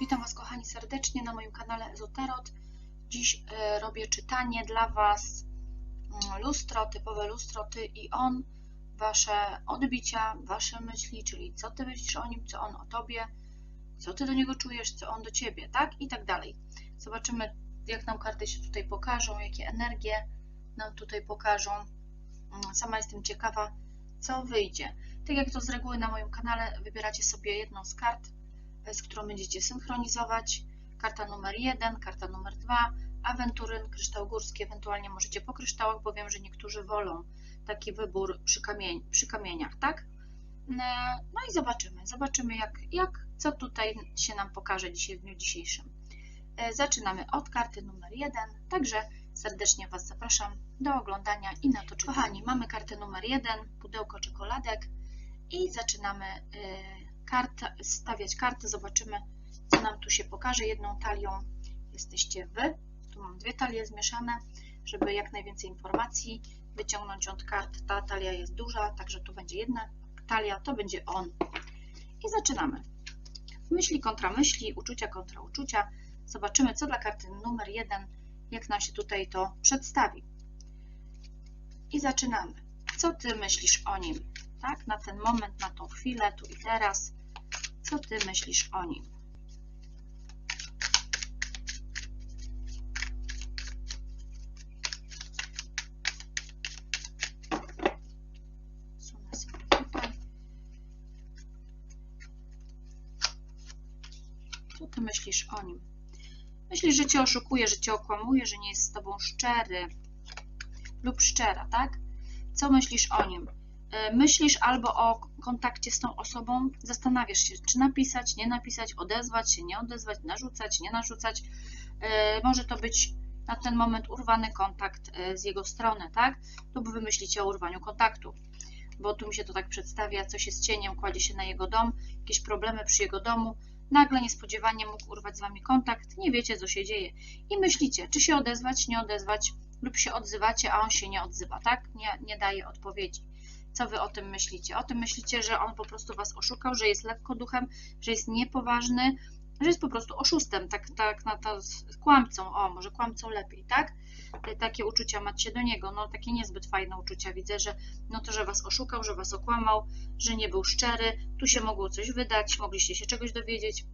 Witam Was kochani serdecznie na moim kanale Ezotarot. Dziś e, robię czytanie dla Was mm, lustro, typowe lustro Ty i On, Wasze odbicia, Wasze myśli, czyli co Ty myślisz o nim, co On o Tobie, co Ty do niego czujesz, co On do Ciebie, tak? I tak dalej. Zobaczymy jak nam karty się tutaj pokażą, jakie energie nam tutaj pokażą. Mm, Sama jestem ciekawa, co wyjdzie. Tak jak to z reguły na moim kanale, wybieracie sobie jedną z kart, z którą będziecie synchronizować. Karta numer 1, karta numer 2, awenturyn, kryształ górski, ewentualnie możecie po kryształach, bo wiem, że niektórzy wolą taki wybór przy, kamień, przy kamieniach, tak? No i zobaczymy, zobaczymy jak, jak, co tutaj się nam pokaże dzisiaj w dniu dzisiejszym. E, Zaczynamy od karty numer 1, także serdecznie Was zapraszam do oglądania i na to czytanie. Kochani, mamy kartę numer 1, pudełko czekoladek i zaczynamy kartę, stawiać karty, zobaczymy co nam tu się pokaże. Jedną talią jesteście Wy, tu mam dwie talie zmieszane, żeby jak najwięcej informacji wyciągnąć od kart. Ta talia jest duża, także tu będzie jedna talia, to będzie on. I zaczynamy. Myśli kontra myśli, uczucia kontra uczucia. Zobaczymy, co dla karty numer 1, jak nam się tutaj to przedstawi. I zaczynamy. Co Ty myślisz o nim? Tak, na ten moment, na tą chwilę, tu i teraz. Co Ty myślisz o nim? Co Ty myślisz o nim? Myślisz, że Cię oszukuje, że Cię okłamuje, że nie jest z Tobą szczery lub szczera, tak? Co myślisz o nim? E, Myślisz albo o kontakcie z tą osobą, zastanawiasz się, czy napisać, nie napisać, odezwać się, nie odezwać, narzucać, nie narzucać. E, Może to być na ten moment urwany kontakt e, z jego strony, tak? Lub wy myślicie o urwaniu kontaktu, bo tu mi się to tak przedstawia, coś jest cieniem, kładzie się na jego dom, jakieś problemy przy jego domu, nagle niespodziewanie mógł urwać z wami kontakt, nie wiecie co się dzieje i myślicie, czy się odezwać, nie odezwać, lub się odzywacie, a on się nie odzywa, tak? Nie, nie daje odpowiedzi. Co wy o tym myślicie? O tym myślicie, że on po prostu was oszukał, że jest lekko duchem, że jest niepoważny, że jest po prostu oszustem, tak, tak na to kłamcą, o, może kłamcą lepiej, tak? Takie uczucia macie do niego, no takie niezbyt fajne uczucia. Widzę, że no to, że was oszukał, że was okłamał, że nie był szczery, tu się mogło coś wydać, mogliście się czegoś dowiedzieć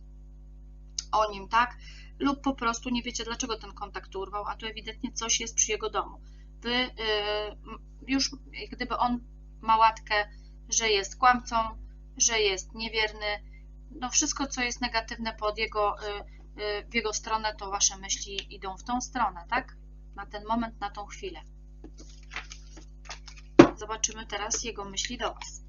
o nim, tak? Lub po prostu nie wiecie, dlaczego ten kontakt urwał, a tu ewidentnie coś jest przy jego domu. Wy yy, już, gdyby on ma łatkę, że jest kłamcą, że jest niewierny, no wszystko, co jest negatywne pod jego, y, y, w jego stronę, to wasze myśli idą w tą stronę, tak? Na ten moment, na tą chwilę. Zobaczymy teraz jego myśli do was.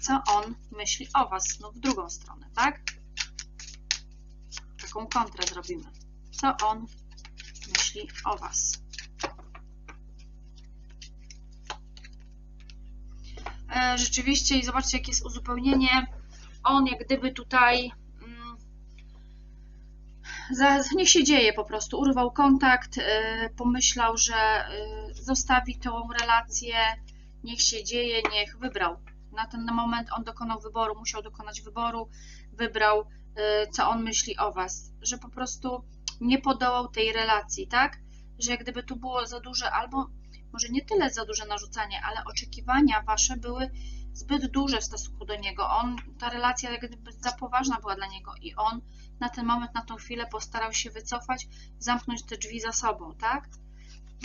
Co on myśli o was, no w drugą stronę, tak? Taką kontrę zrobimy. Co on myśli o was? Rzeczywiście i zobaczcie jakie jest uzupełnienie. On jak gdyby tutaj mm, niech się dzieje po prostu, urwał kontakt, e, pomyślał, że e, zostawi tą relację, niech się dzieje, niech wybrał. Na ten moment on dokonał wyboru, musiał dokonać wyboru, wybrał, e, co on myśli o was, że po prostu nie podołał tej relacji, tak? Że jak gdyby tu było za duże albo może nie tyle za duże narzucanie, ale oczekiwania wasze były zbyt duże w stosunku do niego. On, ta relacja jak gdyby za poważna była dla niego i on na ten moment, na tą chwilę postarał się wycofać, zamknąć te drzwi za sobą, tak?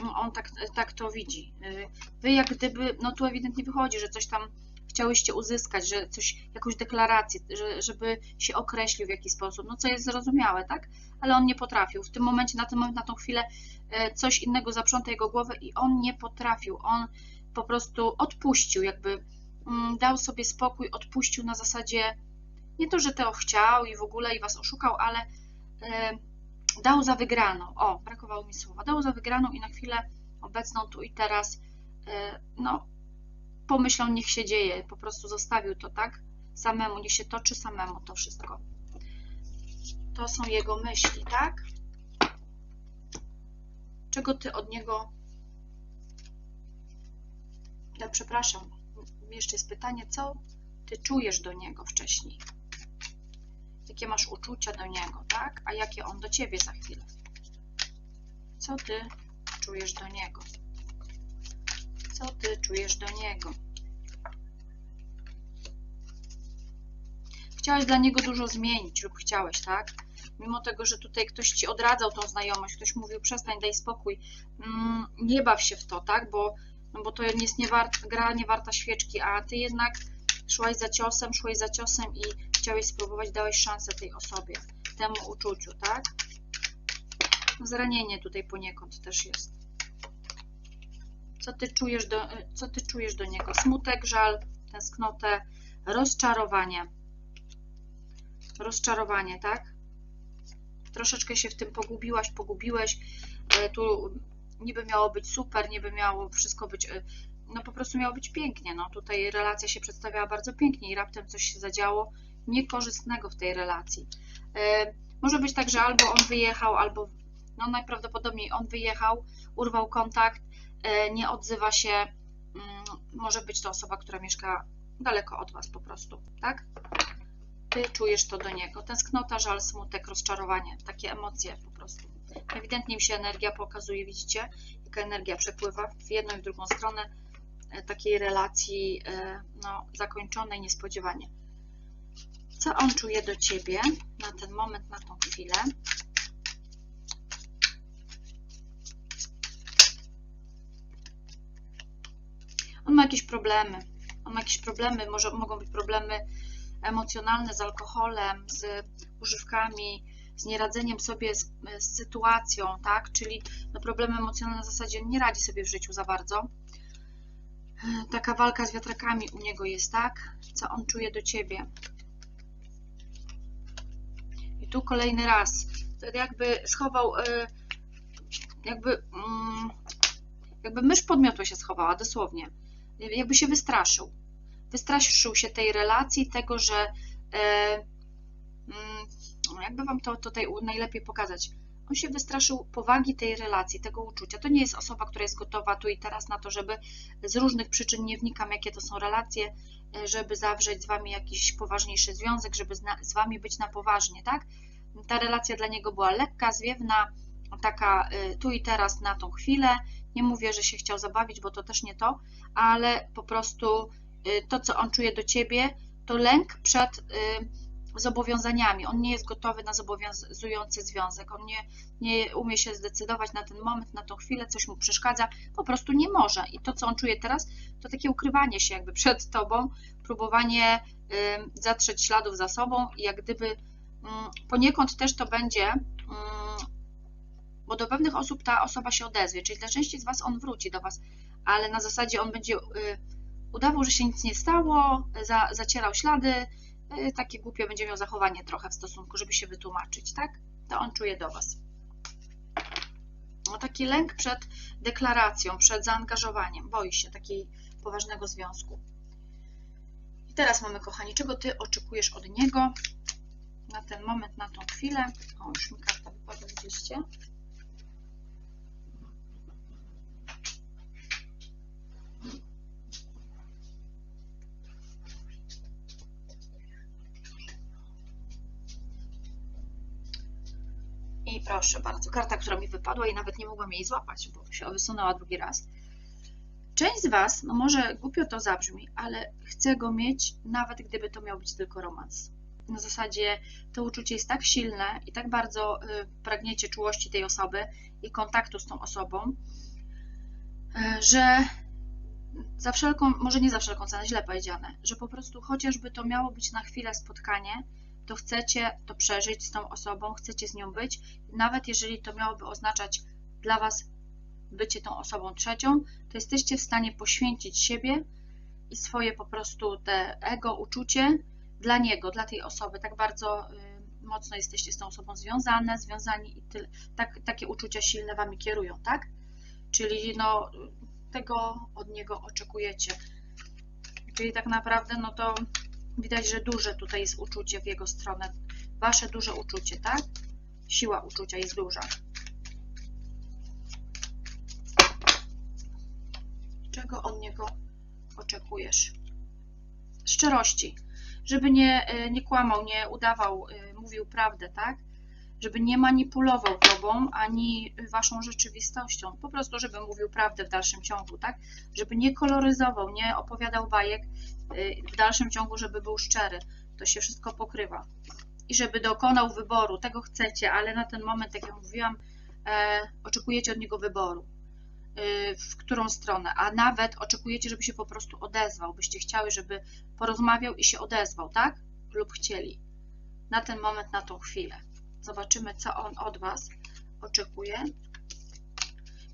No, On tak, tak to widzi. Y, Wy jak gdyby, no tu ewidentnie wychodzi, że coś tam chciałyście uzyskać, że coś, jakąś deklarację, że, żeby się określił w jakiś sposób, no co jest zrozumiałe, tak? Ale on nie potrafił. W tym momencie, na ten moment, na tą chwilę coś innego zaprząta jego głowę i on nie potrafił. On po prostu odpuścił, jakby mm, dał sobie spokój, odpuścił na zasadzie nie to, że to chciał i w ogóle i was oszukał, ale e, dał za wygraną. O, brakowało mi słowa. Dał za wygraną i na chwilę obecną tu i teraz e, no pomyślał, niech się dzieje, po prostu zostawił to tak samemu, niech się toczy samemu to wszystko. To są jego myśli, tak? Czego ty od niego. Ja przepraszam, jeszcze jest pytanie, co ty czujesz do niego wcześniej? jakie masz uczucia do niego, tak? A jakie on do ciebie za chwilę. Co ty czujesz do niego? Co ty czujesz do niego? Chciałeś dla niego dużo zmienić lub chciałeś, tak? Mimo tego, że tutaj ktoś ci odradzał tą znajomość, ktoś mówił przestań, daj spokój, mm, nie baw się w to, tak? Bo, no bo to jest nie wart, gra nie warta świeczki, a ty jednak szłaś za ciosem, szłaś za ciosem i chciałeś spróbować, dałeś szansę tej osobie, temu uczuciu, tak? Zranienie tutaj poniekąd też jest. Co ty czujesz do, co ty czujesz do niego? Smutek, żal, tęsknotę, rozczarowanie. Rozczarowanie, tak? Troszeczkę się w tym pogubiłaś, pogubiłeś. E, Tu niby miało być super, niby miało wszystko być, e, no po prostu miało być pięknie. No tutaj relacja się przedstawiała bardzo pięknie i raptem coś się zadziało niekorzystnego w tej relacji. E, Może być tak, że albo on wyjechał, albo no najprawdopodobniej on wyjechał, urwał kontakt, nie odzywa się. mm, Może być to osoba, która mieszka daleko od Was po prostu, tak? Ty czujesz to do niego. Tęsknota, żal, smutek, rozczarowanie, takie emocje po prostu. Ewidentnie mi się energia pokazuje, widzicie, jaka energia przepływa w jedną i w drugą stronę e, takiej relacji e, no, zakończonej niespodziewanie. Co on czuje do ciebie na ten moment, na tą chwilę? On ma jakieś problemy. On ma jakieś problemy, może mogą być problemy emocjonalne z alkoholem, z używkami, z nieradzeniem sobie z, z sytuacją, tak? Czyli no, problemy emocjonalne w zasadzie nie radzi sobie w życiu za bardzo. Taka walka z wiatrakami u niego jest, tak? Co on czuje do ciebie? I tu kolejny raz. Jakby schował, e, jakby, mm, jakby mysz pod miotło się schowała, dosłownie. Jakby się wystraszył wystraszył się tej relacji, tego, że e, mm, jakby Wam to tutaj najlepiej pokazać. On się wystraszył powagi tej relacji, tego uczucia. To nie jest osoba, która jest gotowa tu i teraz na to, żeby z różnych przyczyn, nie wnikam jakie to są relacje, e, żeby zawrzeć z Wami jakiś poważniejszy związek, żeby z Wami być na poważnie, tak? Ta relacja dla niego była lekka, zwiewna, taka e, tu i teraz na tą chwilę. Nie mówię, że się chciał zabawić, bo to też nie to, ale po prostu to, co on czuje do ciebie, to lęk przed zobowiązaniami. On nie jest gotowy na zobowiązujący związek. On nie, nie umie się zdecydować na ten moment, na tą chwilę, coś mu przeszkadza, po prostu nie może. I to, co on czuje teraz, to takie ukrywanie się jakby przed tobą, próbowanie zatrzeć śladów za sobą i jak gdyby poniekąd też to będzie, bo do pewnych osób ta osoba się odezwie, czyli dla części z Was on wróci do Was, ale na zasadzie on będzie udawał, że się nic nie stało, za, zacierał ślady, y, takie głupie będzie miał zachowanie trochę w stosunku, żeby się wytłumaczyć, tak? To on czuje do Was. No, taki lęk przed deklaracją, przed zaangażowaniem, boi się takiej poważnego związku. I teraz mamy, kochani, czego Ty oczekujesz od niego na ten moment, na tą chwilę? O, już mi karta wypadła, widzieliście? I proszę bardzo, karta, która mi wypadła i nawet nie mogłam jej złapać, bo się wysunęła drugi raz. Część z Was, no może głupio to zabrzmi, ale chce go mieć, nawet gdyby to miał być tylko romans. Na zasadzie to uczucie jest tak silne i tak bardzo y, pragniecie czułości tej osoby i kontaktu z tą osobą, y, że za wszelką, może nie za wszelką cenę, źle powiedziane, że po prostu chociażby to miało być na chwilę spotkanie, to chcecie to przeżyć z tą osobą, chcecie z nią być, nawet jeżeli to miałoby oznaczać dla Was bycie tą osobą trzecią, to jesteście w stanie poświęcić siebie i swoje po prostu te ego, uczucie dla niego, dla tej osoby. Tak bardzo y, mocno jesteście z tą osobą związane, związani i tyle, tak, takie uczucia silne Wami kierują, tak? Czyli no, tego od niego oczekujecie. Czyli tak naprawdę, no to Widać, że duże tutaj jest uczucie w jego stronę. Wasze duże uczucie, tak? Siła uczucia jest duża. Czego od niego oczekujesz? Szczerości. żeby nie, y, nie kłamał, nie udawał, y, mówił prawdę, tak? Żeby nie manipulował tobą ani waszą rzeczywistością, po prostu, żeby mówił prawdę w dalszym ciągu, tak? Żeby nie koloryzował, nie opowiadał bajek y, w dalszym ciągu, żeby był szczery. To się wszystko pokrywa. I żeby dokonał wyboru, tego chcecie, ale na ten moment, jak ja mówiłam, e, oczekujecie od niego wyboru y, w którą stronę, a nawet oczekujecie, żeby się po prostu odezwał, byście chciały, żeby porozmawiał i się odezwał, tak? Lub chcieli. Na ten moment, na tą chwilę. Zobaczymy, co on od Was oczekuje.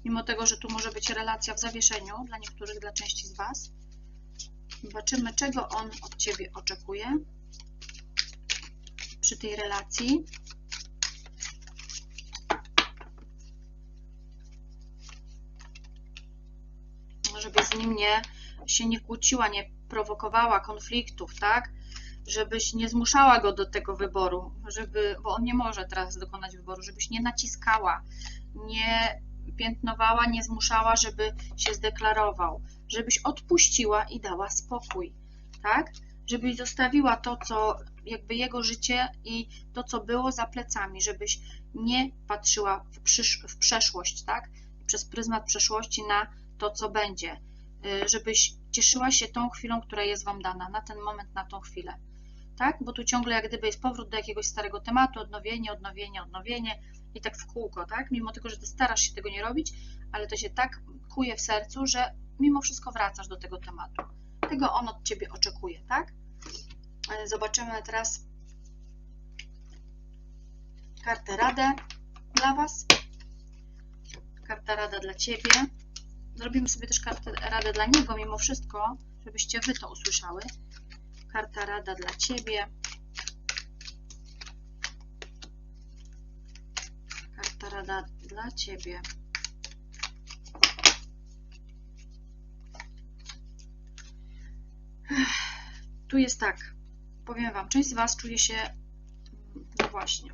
Mimo tego, że tu może być relacja w zawieszeniu dla niektórych, dla części z Was. Zobaczymy, czego on od Ciebie oczekuje przy tej relacji. żeby z nim nie, się nie kłóciła, nie prowokowała konfliktów, tak? Żebyś nie zmuszała go do tego wyboru, żeby, bo on nie może teraz dokonać wyboru, żebyś nie naciskała, nie piętnowała, nie zmuszała, żeby się zdeklarował, żebyś odpuściła i dała spokój, tak? Żebyś zostawiła to, co jakby jego życie i to, co było za plecami, żebyś nie patrzyła w, przysz- w przeszłość, tak? Przez pryzmat przeszłości na to, co będzie, y, żebyś cieszyła się tą chwilą, która jest Wam dana, na ten moment, na tą chwilę. Tak? Bo tu ciągle jak gdyby jest powrót do jakiegoś starego tematu, odnowienie, odnowienie, odnowienie i tak w kółko, tak? Mimo tego, że Ty starasz się tego nie robić, ale to się tak kuje w sercu, że mimo wszystko wracasz do tego tematu. Tego on od Ciebie oczekuje, tak? Y, Zobaczymy teraz kartę radę dla Was. Karta rada dla Ciebie. Zrobimy sobie też kartę radę dla niego, mimo wszystko, żebyście wy to usłyszały. Karta rada dla ciebie. Karta rada dla ciebie. Tu jest tak. Powiem wam, część z was czuje się, no właśnie,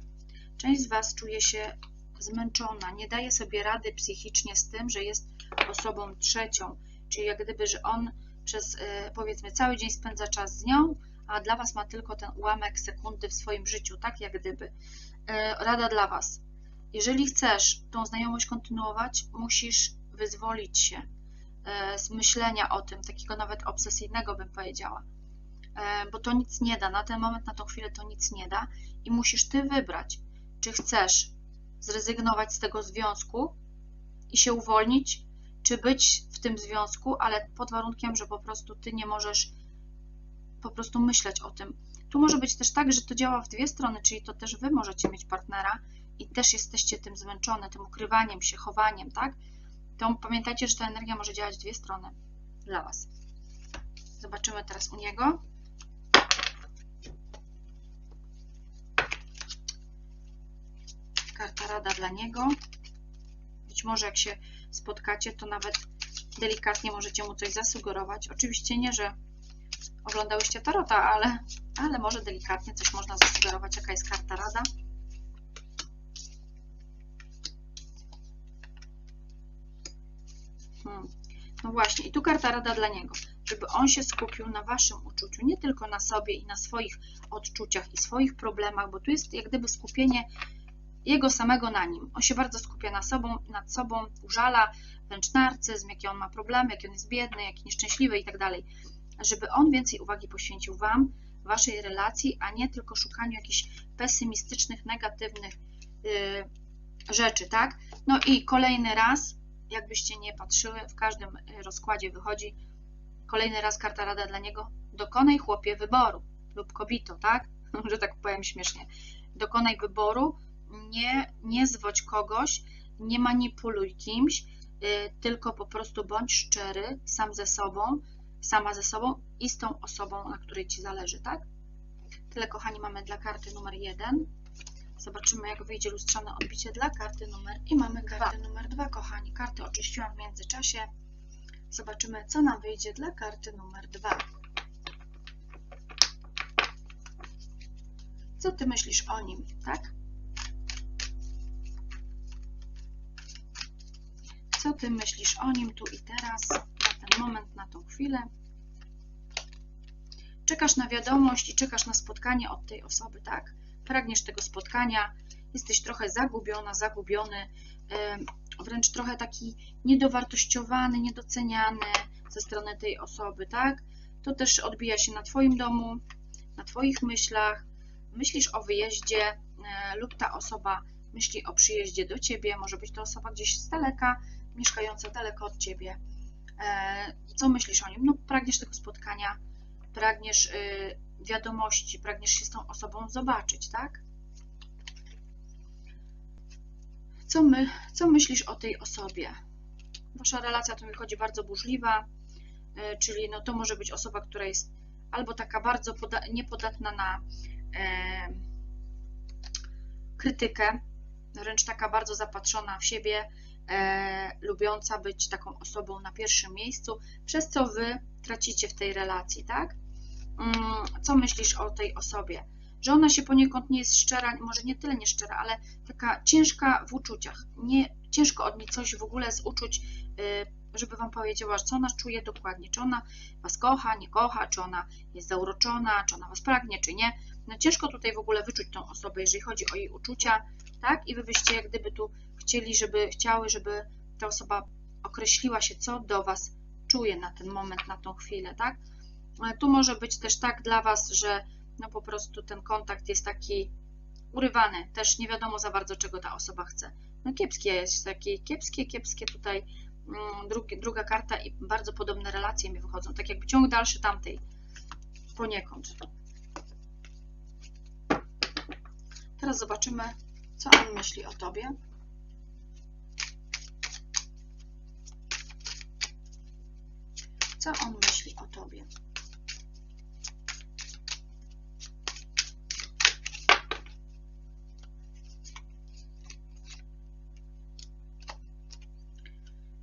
część z was czuje się zmęczona, nie daje sobie rady psychicznie z tym, że jest osobą trzecią, czyli jak gdyby, że on przez e, powiedzmy cały dzień spędza czas z nią, a dla Was ma tylko ten ułamek sekundy w swoim życiu, tak jak gdyby. E, rada dla Was. Jeżeli chcesz tą znajomość kontynuować, musisz wyzwolić się e, z myślenia o tym, takiego nawet obsesyjnego bym powiedziała, bo to nic nie da, na ten moment, na tą chwilę to nic nie da i musisz Ty wybrać, czy chcesz zrezygnować z tego związku i się uwolnić, czy być w tym związku, ale pod warunkiem, że po prostu ty nie możesz po prostu myśleć o tym. Tu może być też tak, że to działa w dwie strony, czyli to też wy możecie mieć partnera i też jesteście tym zmęczone, tym ukrywaniem się, chowaniem, tak? To pamiętajcie, że ta energia może działać w dwie strony dla was. Zobaczymy teraz u niego. Karta rada dla niego. Być może jak się spotkacie, to nawet delikatnie możecie mu coś zasugerować. Oczywiście nie, że oglądałyście tarota, ale, ale może delikatnie coś można zasugerować, jaka jest karta rada. Hmm. No właśnie, i tu karta rada dla niego, żeby on się skupił na waszym uczuciu, nie tylko na sobie i na swoich odczuciach i swoich problemach, bo tu jest jak gdyby skupienie jego samego na nim. On się bardzo skupia na sobą, nad sobą, użala, wręcz narcyzm, jakie on ma problemy, jaki on jest biedny, jaki nieszczęśliwy i tak dalej. Żeby on więcej uwagi poświęcił Wam, Waszej relacji, a nie tylko szukaniu jakichś pesymistycznych, negatywnych yy, rzeczy, tak? No i kolejny raz, jakbyście nie patrzyły, w każdym y, rozkładzie wychodzi kolejny raz karta rada dla niego, dokonaj chłopie wyboru lub kobito, tak? Że tak powiem śmiesznie. Dokonaj wyboru, nie, nie zwodź kogoś, nie manipuluj kimś, y, tylko po prostu bądź szczery sam ze sobą, sama ze sobą i z tą osobą, na której Ci zależy, tak? Tyle, kochani, mamy dla karty numer jeden. Zobaczymy, jak wyjdzie lustrzane odbicie dla karty numer i mamy kartę numer dwa, kochani. Karty oczyściłam w międzyczasie. Zobaczymy, co nam wyjdzie dla karty numer dwa. Co Ty myślisz o nim, tak? Co Ty myślisz o nim tu i teraz, na ten moment, na tą chwilę? czekasz na wiadomość i czekasz na spotkanie od tej osoby, tak? Pragniesz tego spotkania, jesteś trochę zagubiona, zagubiony, wręcz trochę taki niedowartościowany, niedoceniany ze strony tej osoby, tak? To też odbija się na Twoim domu, na Twoich myślach. Myślisz o wyjeździe e, lub ta osoba myśli o przyjeździe do Ciebie, może być to osoba gdzieś z daleka, mieszkająca daleko od Ciebie. E, co myślisz o nim? No, pragniesz tego spotkania, pragniesz y, wiadomości, pragniesz się z tą osobą zobaczyć, tak? Co, my, co myślisz o tej osobie? Wasza relacja to mi chodzi bardzo burzliwa, y, czyli no to może być osoba, która jest albo taka bardzo niepodatna na e, krytykę, wręcz taka bardzo zapatrzona w siebie, e, lubiąca być taką osobą na pierwszym miejscu, przez co wy tracicie w tej relacji, tak? Mm, co myślisz o tej osobie? Że ona się poniekąd nie jest szczera, może nie tyle nie szczera, ale taka ciężka w uczuciach. Nie, ciężko od niej coś w ogóle z uczuć, y, żeby wam powiedziała, co ona czuje dokładnie, czy ona was kocha, nie kocha, czy ona jest zauroczona, czy ona was pragnie, czy nie. No ciężko tutaj w ogóle wyczuć tą osobę, jeżeli chodzi o jej uczucia, tak? I wy byście jak gdyby tu chcieli, żeby, chciały, żeby ta osoba określiła się, co do was czuje na ten moment, na tą chwilę, tak? Tu może być też tak dla was, że no po prostu ten kontakt jest taki urywany, też nie wiadomo za bardzo, czego ta osoba chce. No kiepskie jest, takie kiepskie, kiepskie tutaj mm, drugi, druga karta i bardzo podobne relacje mi wychodzą, tak jakby ciąg dalszy tamtej, poniekąd. Teraz zobaczymy, co on myśli o Tobie. Co on myśli o Tobie?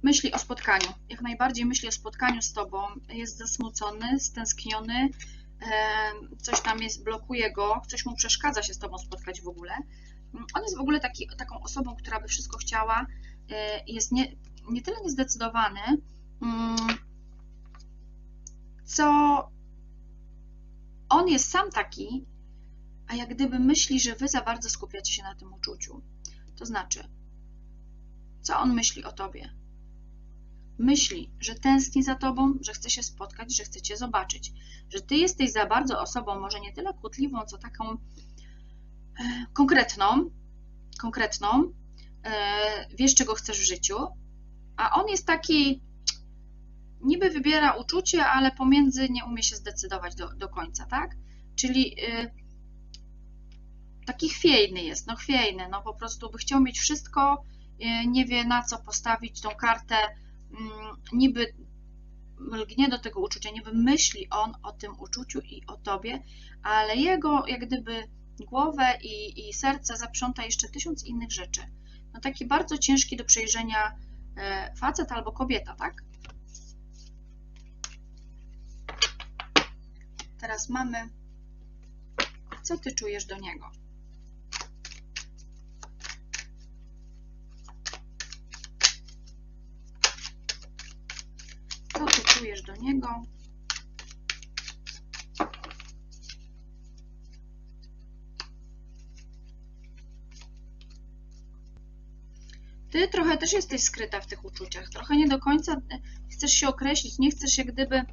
myśli o spotkaniu. Jak najbardziej myśli o spotkaniu z Tobą. Jest zasmucony, stęskniony, coś tam jest, blokuje go, coś mu przeszkadza się z Tobą spotkać w ogóle. On jest w ogóle taki, taką osobą, która by wszystko chciała, e, jest nie, nie tyle niezdecydowany, mm, co on jest sam taki, a jak gdyby myśli, że Wy za bardzo skupiacie się na tym uczuciu. To znaczy, co on myśli o Tobie? Myśli, że tęskni za tobą, że chce się spotkać, że chce cię zobaczyć, że ty jesteś za bardzo osobą, może nie tyle kłótliwą, co taką e, konkretną, konkretną, e, wiesz czego chcesz w życiu, a on jest taki, niby wybiera uczucie, ale pomiędzy nie umie się zdecydować do, do końca, tak? Czyli e, taki chwiejny jest, no chwiejny, no po prostu by chciał mieć wszystko, nie wie na co postawić tą kartę, Mm, niby lgnie do tego uczucia, niby myśli on o tym uczuciu i o tobie, ale jego jak gdyby głowę i, i serce zaprząta jeszcze tysiąc innych rzeczy. No taki bardzo ciężki do przejrzenia e, facet albo kobieta, tak? Teraz mamy, co ty czujesz do niego? czujesz do niego. Ty trochę też jesteś skryta w tych uczuciach, trochę nie do końca chcesz się określić, nie chcesz jak gdyby,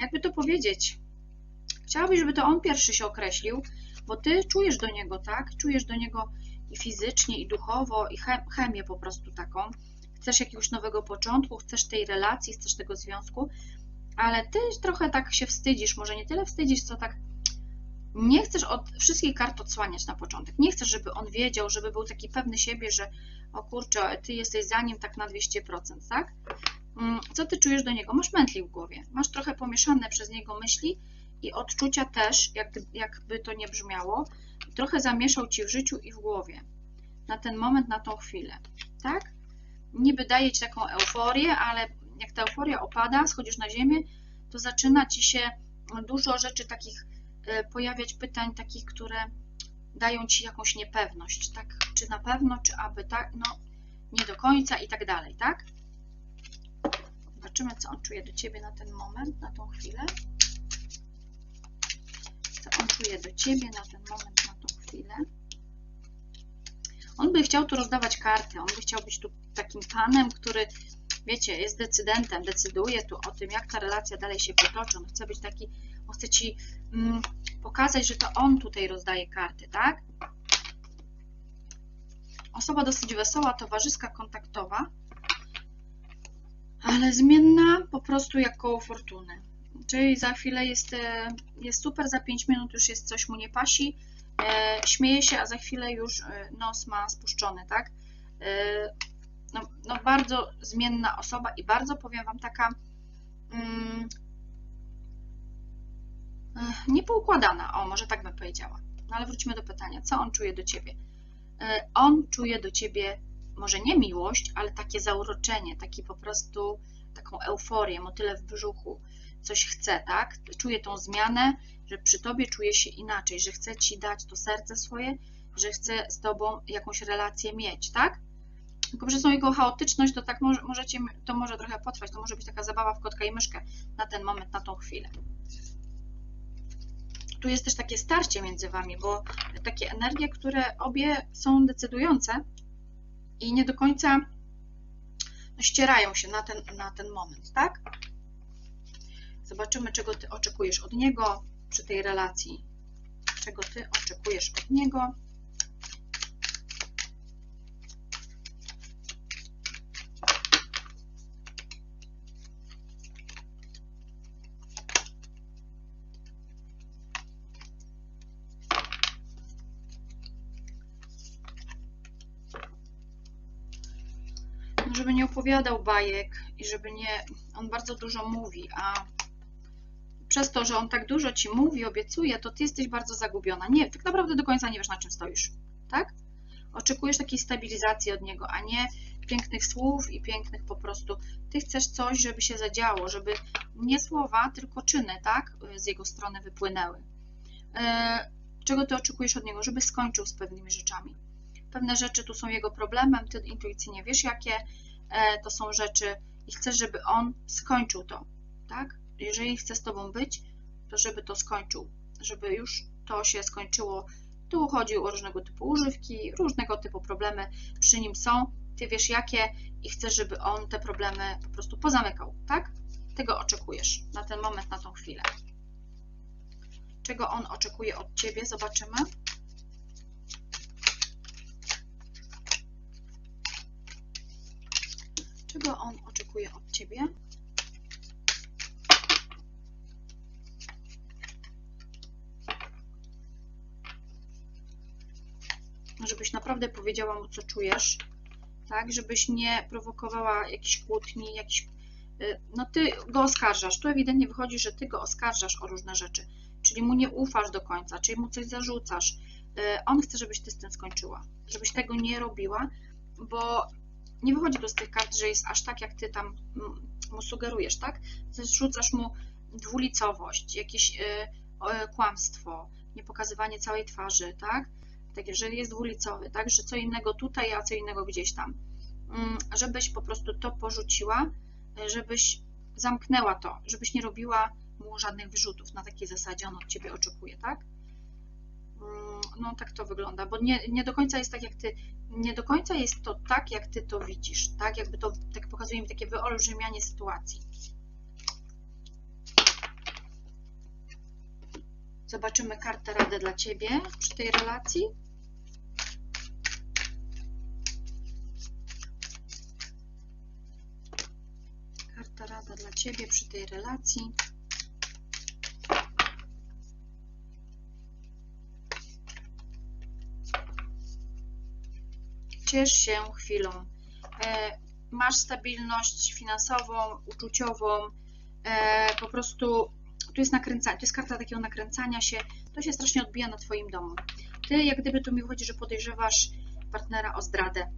jakby to powiedzieć, chciałabyś, żeby to on pierwszy się określił, bo ty czujesz do niego, tak? Czujesz do niego i fizycznie, i duchowo, i chemię po prostu taką chcesz jakiegoś nowego początku, chcesz tej relacji, chcesz tego związku, ale ty trochę tak się wstydzisz, może nie tyle wstydzisz, co tak nie chcesz od wszystkich kart odsłaniać na początek. Nie chcesz, żeby on wiedział, żeby był taki pewny siebie, że o kurczę, ty jesteś za nim tak na 200%, tak? Mm, co ty czujesz do niego? Masz mętli w głowie, masz trochę pomieszane przez niego myśli i odczucia też, jakby, to nie brzmiało, trochę zamieszał ci w życiu i w głowie. Na ten moment, na tą chwilę, tak? niby daje Ci taką euforię, ale jak ta euforia opada, schodzisz na ziemię, to zaczyna Ci się dużo rzeczy takich e, pojawiać, pytań takich, które dają Ci jakąś niepewność, tak? Czy na pewno, czy aby tak, no nie do końca i tak dalej, tak? Zobaczymy, co on czuje do Ciebie na ten moment, na tą chwilę. on czuje do Ciebie na ten moment, na tą chwilę. On by chciał tu rozdawać karty, on by chciał być tu takim panem, który, wiecie, jest decydentem, decyduje tu o tym, jak ta relacja dalej się potoczy. On chce być taki, on chce Ci mm, pokazać, że to on tutaj rozdaje karty, tak? Osoba dosyć wesoła, towarzyska, kontaktowa, ale zmienna po prostu jak koło fortuny. Czyli za chwilę jest, e, jest super, za 5 minut już jest coś mu nie pasi, e, śmieje się, a za chwilę już e, nos ma spuszczony, tak? E, no, no bardzo zmienna osoba i bardzo, powiem Wam, taka mm, e, niepoukładana, o może tak bym powiedziała. No ale wróćmy do pytania, co on czuje do Ciebie? E, On czuje do Ciebie może nie miłość, ale takie zauroczenie, taki po prostu taką euforię, motyle w brzuchu, coś chce, tak? Czuje tą zmianę, że przy Tobie czuje się inaczej, że chce Ci dać to serce swoje, że chce z Tobą jakąś relację mieć, tak? Tylko przez tą jego chaotyczność to tak może, możecie, to może trochę potrwać, to może być taka zabawa w kotka i myszkę na ten moment, na tą chwilę. Tu jest też takie starcie między Wami, bo takie energie, które obie są decydujące i nie do końca no, ścierają się na ten, na ten moment, tak? Zobaczymy, czego Ty oczekujesz od niego przy tej relacji. Czego Ty oczekujesz od niego. No, żeby nie opowiadał bajek i żeby nie. On bardzo dużo mówi, a przez to, że on tak dużo ci mówi, obiecuje, to ty jesteś bardzo zagubiona. Nie, tak naprawdę do końca nie wiesz, na czym stoisz, tak? Oczekujesz takiej stabilizacji od niego, a nie pięknych słów i pięknych po prostu. Ty chcesz coś, żeby się zadziało, żeby nie słowa, tylko czyny, tak? Z jego strony wypłynęły. E, Czego ty oczekujesz od niego? Żeby skończył z pewnymi rzeczami. Pewne rzeczy tu są jego problemem, ty intuicyjnie wiesz, jakie to są rzeczy i chcesz, żeby on skończył to, tak? jeżeli chce z Tobą być, to żeby to skończył, żeby już to się skończyło. Tu chodzi o różnego typu używki, różnego typu problemy przy nim są. Ty wiesz jakie i chcesz, żeby on te problemy po prostu pozamykał, tak? Tego oczekujesz na ten moment, na tą chwilę. Czego on oczekuje od Ciebie? Zobaczymy. Czego on oczekuje od Ciebie? żebyś naprawdę powiedziała mu, co czujesz, tak, żebyś nie prowokowała jakichś kłótni, jakichś, y, no ty go oskarżasz, tu ewidentnie wychodzi, że ty go oskarżasz o różne rzeczy, czyli mu nie ufasz do końca, czyli mu coś zarzucasz, y, on chce, żebyś ty z tym skończyła, żebyś tego nie robiła, bo nie wychodzi tu z tych kart, że jest aż tak, jak ty tam mu sugerujesz, tak, zarzucasz mu dwulicowość, jakieś y, kłamstwo, niepokazywanie całej twarzy, tak, takie, że jest dwulicowy, tak, że co innego tutaj, a co innego gdzieś tam. Mm, żebyś po prostu to porzuciła, żebyś zamknęła to, żebyś nie robiła mu żadnych wyrzutów na takiej zasadzie, on od ciebie oczekuje, tak? No tak to wygląda, bo nie, nie do końca jest tak, jak ty, nie do końca jest to tak, jak ty to widzisz, tak? Jakby to, tak pokazuje mi takie wyolbrzymianie sytuacji. Zobaczymy kartę radę dla Ciebie przy tej relacji. Karta rada dla Ciebie przy tej relacji. Ciesz się chwilą. E, masz stabilność finansową, uczuciową, e, po prostu tu jest nakręcanie, to jest karta takiego nakręcania się, to się strasznie odbija na Twoim domu. Ty, jak gdyby tu mi wychodzi, że podejrzewasz partnera o zdradę.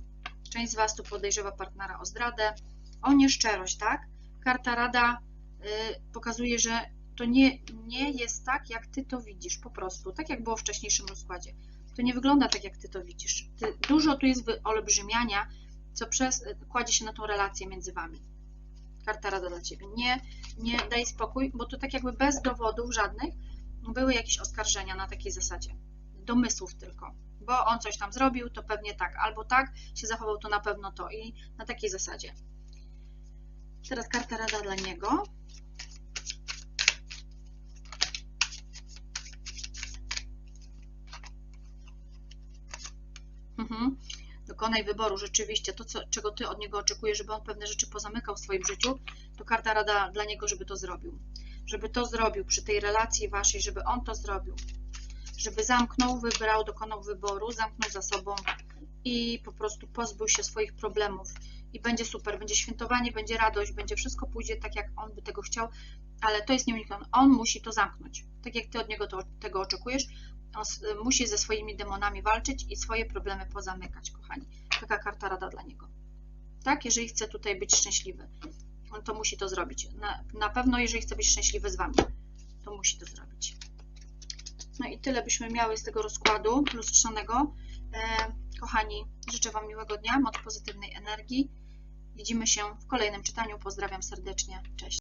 Część z Was tu podejrzewa partnera o zdradę, o nieszczerość, tak? Karta rada y, pokazuje, że to nie, nie jest tak, jak Ty to widzisz, po prostu, tak jak było w wcześniejszym rozkładzie. To nie wygląda tak, jak Ty to widzisz. Ty, dużo tu jest wyolbrzymiania, co przez, kładzie się na tą relację między Wami. Karta rada dla Ciebie. Nie, nie daj spokój, bo to tak jakby bez dowodów żadnych były jakieś oskarżenia na takiej zasadzie. Domysłów tylko. Bo on coś tam zrobił, to pewnie tak. Albo tak się zachował, to na pewno to. I na takiej zasadzie. Teraz karta rada dla niego. Mhm. Dokonaj wyboru rzeczywiście, to co, czego Ty od niego oczekujesz, żeby on pewne rzeczy pozamykał w swoim życiu, to karta rada dla niego, żeby to zrobił. Żeby to zrobił przy tej relacji Waszej, żeby on to zrobił. Żeby zamknął, wybrał, dokonał wyboru, zamknął za sobą i po prostu pozbył się swoich problemów. I będzie super, będzie świętowanie, będzie radość, będzie wszystko pójdzie tak, jak on by tego chciał, ale to jest nieuniknione. On musi to zamknąć. Tak jak Ty od niego to, tego oczekujesz, musi ze swoimi demonami walczyć i swoje problemy pozamykać, kochani. Taka karta rada dla niego. Tak, jeżeli chce tutaj być szczęśliwy, on to musi to zrobić. Na, na pewno, jeżeli chce być szczęśliwy z Wami, to musi to zrobić. No i tyle byśmy miały z tego rozkładu lustrzanego. E, kochani, życzę Wam miłego dnia, moc pozytywnej energii. Widzimy się w kolejnym czytaniu. Pozdrawiam serdecznie. Cześć.